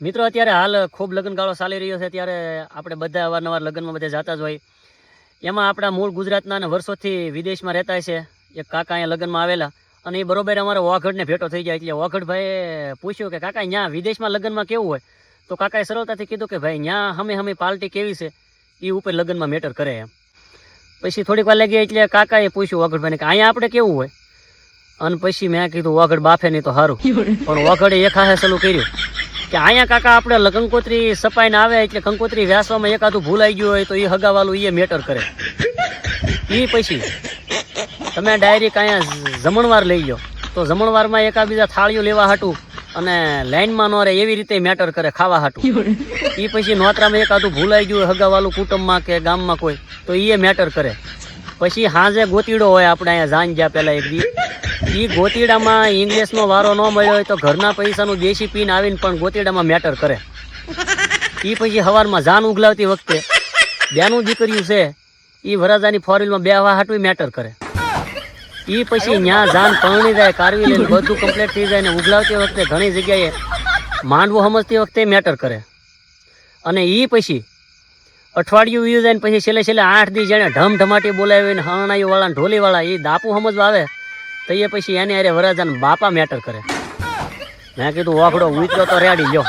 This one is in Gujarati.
મિત્રો અત્યારે હાલ ખૂબ લગ્નગાળો ચાલી રહ્યો છે. ત્યારે આપણે બધા અવારનવાર લગ્નમાં બધા જતા જ હોય. એમાં આપણા મૂળ ગુજરાતના અને વર્ષોથી વિદેશમાં રહેતા છે. એક કાકા અહીંયા લગ્નમાં આવેલા અને એ બરોબર અમારે વાઘડને ભેટો થઈ જાય. એટલે વાઘડભાઈએ પૂછ્યું કે કાકા ત્યાં વિદેશમાં લગ્નમાં કેવું હોય? તો કાકાએ સરળતાથી કીધું કે ભાઈ ત્યાં હમે હમે પાર્ટી કેવી છે? એ ઉપર લગ્નમાં મેટર કરે એમ. પછી થોડીક વાર લાગી એટલે કાકાએ પૂછ્યું વાઘડભાઈને કે અહીંયા આપણે કેવું હોય? અને પછી મેં કીધું વાઘડ બાફે નહીં તો સારું પણ વાઘડે એક હાહે સલું કર્યું. કે અહીંયા કાકા આપણે લગનકોત્રી સપાઈને આવે એટલે કંકોત્રી વ્યાસવામાં એકાદું ભૂલાઈ ગયું હોય તો એ હગાવાલું એ મેટર કરે. એ પછી તમે ડાયરેક્ટ અહીંયા જમણવાર લઈ લો તો જમણવારમાં એકાબીજા થાળીઓ લેવા હાટું અને લાઈનમાં ન રહે એવી રીતે મેટર કરે ખાવા હાટું. એ પછી નોતરામાં એકાદું ભૂલાઈ ગયું હોય હગાવાલું કુટુંબમાં કે ગામમાં કોઈ, તો એ મેટર કરે. પછી હાંજે ગોતીડો હોય આપણે અહીંયા જાન જ્યાં પહેલાં એક દી. એ ગોતીડામાં ઇંગ્લિશનો વારો ન મળ્યો હોય તો ઘરના પૈસાનું દેશી પીન આવીને પણ ગોતીડામાં મેટર કરે. એ પછી સવારમાં જાન ઉગલાવતી વખતે બેનું દીકરીયું છે એ વરાજાની ફોરવીલમાં બે હવા હાટવી મેટર કરે. એ પછી ત્યાં જાન પરણી જાય, કારવી લઈને બધું કમ્પ્લીટ થઈ જાય ને ઉગલાવતી વખતે ઘણી જગ્યાએ માંડવું સમજતી વખતે મેટર કરે. અને એ પછી અઠવાડિયું વીયું જાય ને પછી છેલ્લે છેલ્લે આઠ દી જેને ઢમઢમાટી બોલાવીને હણાયું વાળા ઢોલી વાળા એ દાપુ સમજવા આવે. તો એ પછી એને અરે વરાજાને બાપા મેટર કરે. મેં કીધું ઓખડો ઉતર્યો તો રેડી, લ્યો.